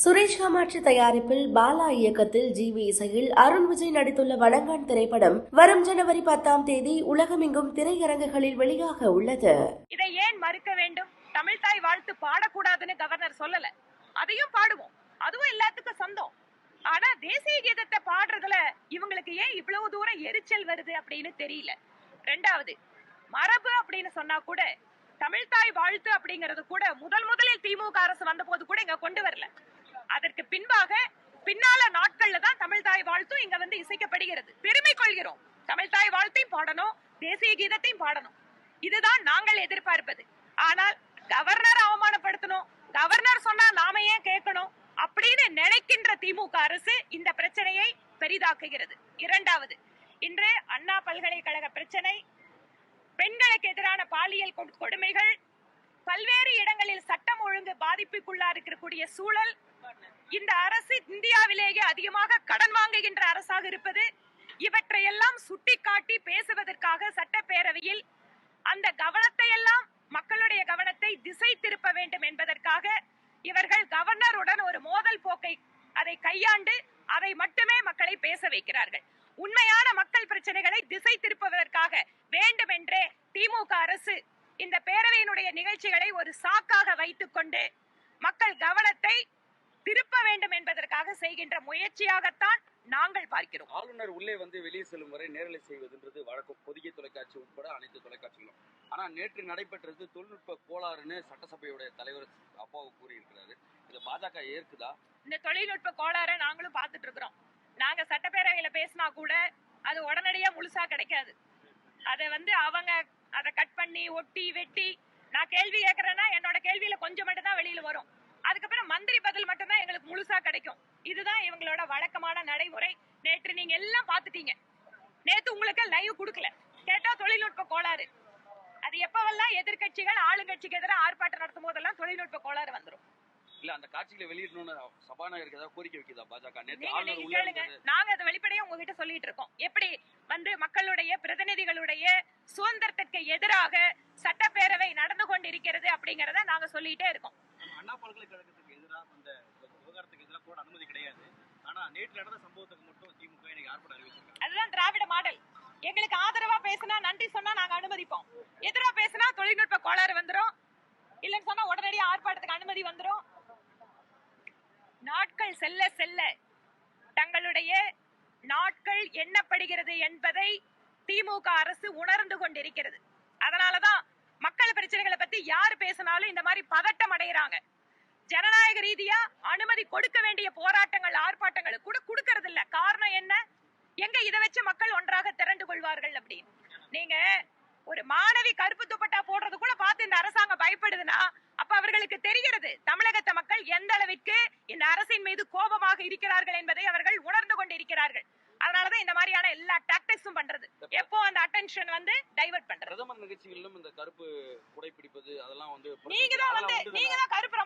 சுரேஷ் காமாட்சி தயாரிப்பில் பாலா இயக்கத்தில் G we இசையில் அருண் விஜய் நடித்துள்ள வணங்கான் திரைப்படம் வரும் ஜனவரி பத்தாம் தேதி உலகமெங்கும் திரையரங்குகளில் வெளியாக உள்ளது. இதை ஏன் மறுக்க வேண்டும்? தமிழ் தாய் வாழ்த்து பாடக்கூடாதுன்னு கவர்னர் சொல்லல. அதையும் பாடுவோம். அதுவும் எல்லாத்துக்கும் சொந்தம். ஆனா தேசிய கீதத்தை பாடுறதுல இவங்களுக்கு ஏன் இவ்வளவு தூரம் எரிச்சல் வருது அப்படின்னு தெரியல. ரெண்டாவது மரபு அப்படின்னு சொன்னா கூட தமிழ்தாய் வாழ்த்து அப்படிங்கறது கூட முதல் முதலில் திமுக அரசு வந்த போது கூட இங்க கொண்டு வரல. அதற்கு பின்பாக பின்னால நாட்கள்ல தான் தமிழ் தாய் வாழ்த்தும் இங்க வந்து இசைக்கப்படுகிறது. பெருமை கொள்கிறோம். தமிழ் தாய் வாழ்த்தையும் பாடணும். தேசிய கீதத்தையும் பாடணும். இதுதான் நாங்கள் எதிர்பார்ப்பது. ஆனால் கவர்னர் அவமானப்படுத்தணும். கவர்னர் சொன்னா நாம ஏன் கேட்கணும்? அப்படின்னு நினைக்கின்ற திமுக அரசு இந்த பிரச்சனையை பெரிதாக்குகிறது. இரண்டாவது இன்று அண்ணா பல்கலைக்கழக பிரச்சனை பெண்களுக்கு எதிரான பாலியல் கொடுமைகள் பல்வேறு இடங்களில் சட்டம் ஒழுங்கு பாதிப்புக்குள்ளா இருக்கக்கூடிய சூழல் இந்த அரசு இந்தியாவிலேயே அதிகமாக கடன் வாங்குகின்ற அரசாக இருப்பது இவற்றையெல்லாம் சுட்டிக்காட்டி பேசுவதற்காக சட்டப்பேரவையில் அந்த கவனத்தை எல்லாம் மக்களுடைய கவனத்தை திசை திருப்ப வேண்டும் என்பதற்காக இவர்கள் கவர்னருடன் ஒரு மோதல் போக்கை அதை கையாண்டு அதை மட்டுமே மக்களை பேச வைக்கிறார்கள். உண்மையான மக்கள் பிரச்சனைகளை திசை திருப்புவதற்காக வேண்டுமென்றே திமுக அரசு இந்த பேரவையினுடைய நிகழ்ச்சிகளை ஒரு சாக்காக வைத்துக்கொண்டு மக்கள் கவனத்தை திருப்ப வேண்டும் என்பதற்காக செய்கின்ற முயற்சியாகத்தான் நாங்கள் பார்க்கிறோம். ஆளுநர் உள்ளே வந்து வெளியே செல்லும் வரை நேரலை செய்வதுன்றது வழக்கம். பொதிகை தொலைக்காட்சி உட்பட அனைத்து தொலைக்காட்சிகளும். ஆனா நேற்று நடைபெற்றது தொழில்நுட்ப கோளாறுன்னு சட்டசபையுடைய தலைவர் அப்பாவு கூறியிருக்கிறாரு. இது பாஜக ஏற்குதா? இந்த தொழில்நுட்ப கோளாறை நாங்களும் பார்த்துட்டு இருக்கிறோம். நாங்க சட்டப்பேரவையில பேசினா கூட அது உடனடியா முழுசா கிடைக்காது. அதை வந்து அவங்க அதை கட் பண்ணி ஒட்டி வெட்டி நான் கேள்வி கேட்கறேன்னா என்னோட கேள்வியில கொஞ்சம் மட்டும் தான் வெளியில வரும் அதுக்கப்புறம் மந்திரி பதில் மட்டும் தான் எங்களுக்கு முழுசா கிடைக்கும் இதுதான் இவங்களோட வழக்கமான நடைமுறை. நேற்று நீங்க எல்லாம் பார்த்துட்டீங்க. நேத்து உங்களுக்கு லைவ் கொடுக்கல. கேட்டா தொழில்நுட்ப கோளாறு. அது எப்பவெல்லாம் எதிர்க்கட்சிகள் ஆளுங்கட்சிக்கு எதிராக ஆர்ப்பாட்டம் நடத்தும் போதெல்லாம் தொழில்நுட்ப கோளாறு வந்துரும். இல்ல அந்த காட்சிகளை வெளியிடணும்னு சபாநாயகருக்கு ஏதாவது கோரிக்கை வைக்குதா பாஜக? நேற்று நீங்க கேளுங்க. அதை வெளிப்படையா உங்ககிட்ட சொல்லிட்டு இருக்கோம். எப்படி வந்து மக்களுடைய பிரதிநிதிகளுடைய சுதந்திரத்திற்கு எதிராக சட்டப்பேரவை நடந்து கொண்டிருக்கிறது அப்படிங்கறத நாங்க சொல்லிட்டே இருக்கோம். அண்ணா பல்கலைக்கழகத்துக்கு எதிராக அந்த விவகாரத்துக்கு கூட அனுமதி கிடையாது. ஆனா நேற்று நடந்த சம்பவத்துக்கு மட்டும் திமுக இன்னைக்கு ஆர்ப்பாட்டம் அறிவிச்சிருக்காங்க. அதுதான் திராவிட மாடல். எங்களுக்கு ஆதரவா பேசினா நன்றி சொன்னா நாங்க அனுமதிப்போம். எதிரா பேசினா தொழில்நுட்ப கோளாறு வந்துரும். இல்லைன்னு சொன்னா உடனடியா ஆர்ப்பாட்டத்துக்கு அனுமதி வந்துரும். நாட்கள் செல்ல செல்ல தங்களுடைய நாட்கள் எண்ணப்படுகிறது என்பதை திமுக அரசு உணர்ந்து கொண்டிருக்கிறது. அதனாலதான் மக்கள் பிரச்சனைகளை பத்தி யார் பேசினாலும் இந்த மாதிரி பதட்டம் அடைகிறாங்க ஜனநாயக ரீதியா அனுமதி கொடுக்க வேண்டிய போராட்டங்கள் ஆர்ப்பாட்டங்கள் கூட கொடுக்கறது இல்ல காரணம் என்ன? எங்க இதை வச்சு மக்கள் ஒன்றாக திரண்டு கொள்வார்கள் அப்படின்னு. நீங்க ஒரு மாணவி கருப்பு துப்பட்டா போடுறது கூட பார்த்து இந்த அரசாங்கம் பயப்படுதுன்னா அப்ப அவர்களுக்கு தெரிகிறது தமிழகத்த மக்கள் எந்த அளவிற்கு இந்த அரசின் மீது கோபமாக இருக்கிறார்கள் என்பதை அவர்கள் உணர்ந்து கொண்டிருக்கிறார்கள். அதனாலதான் இந்த மாதிரியான எல்லா டாக்டிக்ஸும் பண்றது. எப்போ அந்த அட்டென்ஷன் வந்து டைவர்ட் பண்றது? பிரதமர் நிகழ்ச்சிகளிலும் இந்த கருப்பு குடைப்பிடிப்பது அதெல்லாம் வந்து நீங்க தான் வந்து நீங்க தான் கருப்பு